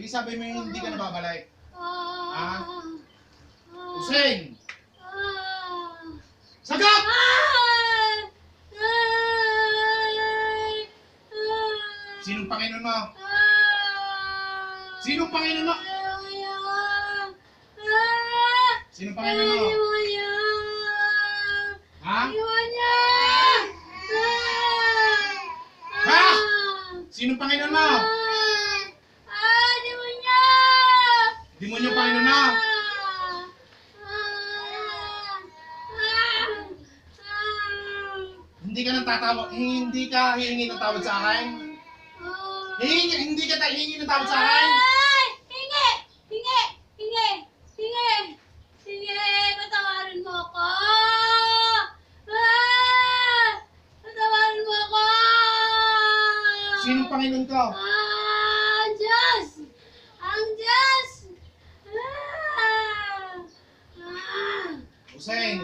sinasabi mo yung hindi ka nababalik? Hussein! Ah. Sagot! Sinong Panginoon mo? Sinong Panginoon mo? Sinong Panginoon mo? Ha? Ha? Sinong Panginoon mo? Demonyo Panginoon mo? Ah! Hindi ka nang tatawa, hindi ka hihingi ng tawad sa akin? Hihingi, hindi ka hihingi ng tawad sa akin? Hingi! Hingi! Hingi! Hingi! Hingi! Patawarin mo ako! Ah! Patawarin mo ako! Sinong Panginoon ko? Ah! Ang Diyos! Ang Diyos! Ah! Ah! Hussein,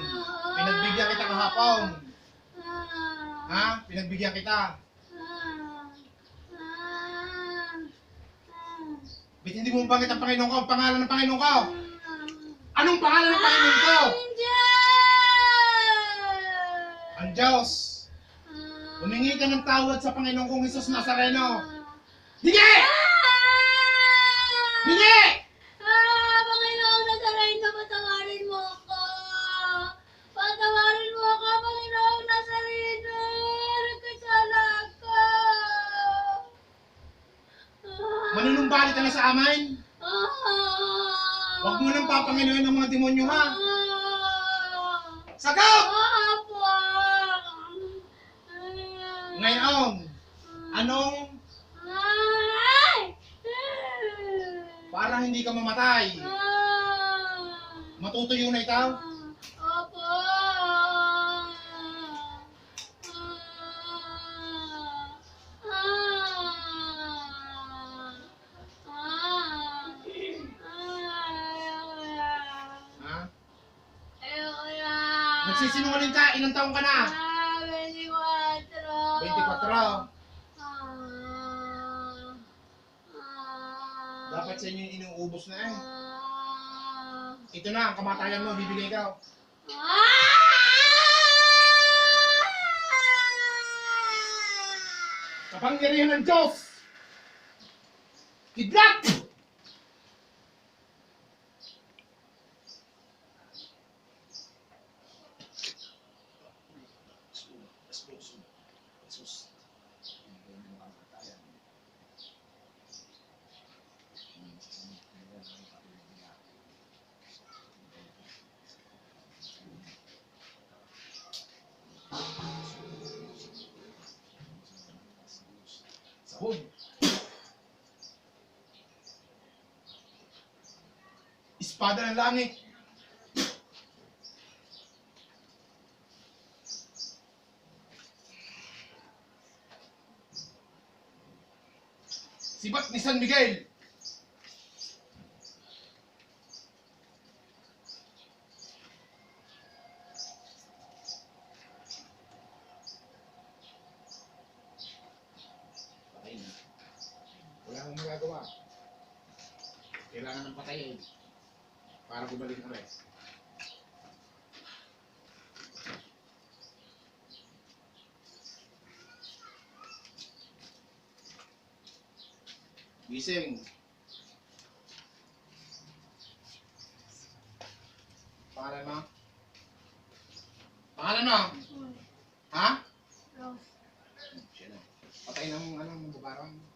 pinagbigyan kita kahapon. Ah! Ha? Pinagbigyan kita. Ba't hindi mo banggit ang Panginoon ko? Ang pangalan ng Panginoon ko? Anong pangalan ng Panginoon ko? Ang Diyos! Humingi ka ng tawad sa Panginoon kong Jesus Nazareno. Hindi! Hindi! Manunumbalik ka na sa amin. Huwag mo nang papanginoon ng mga demonyo ha. Sagot! Ngayon, anong para hindi ka mamatay? Matutuyo na ikaw? Nagsisinungaling ka, ilang taong ka na? 24. 24. Dapat sa inyo yung inuubos na eh. Ah. Ito na, ang kamatayan mo, bibigay ka. Kapangyarihan ng Diyos! Kidlat! Sahod. Espada ng langit. Sibat ni San Miguel. ginagawa. Kailangan ng patayin eh. para bumalik ang rest. Eh. Gising. Pangalan mo? Pangalan mo? Ha? Rose. Siya. Patay ng ano, ng bubarang.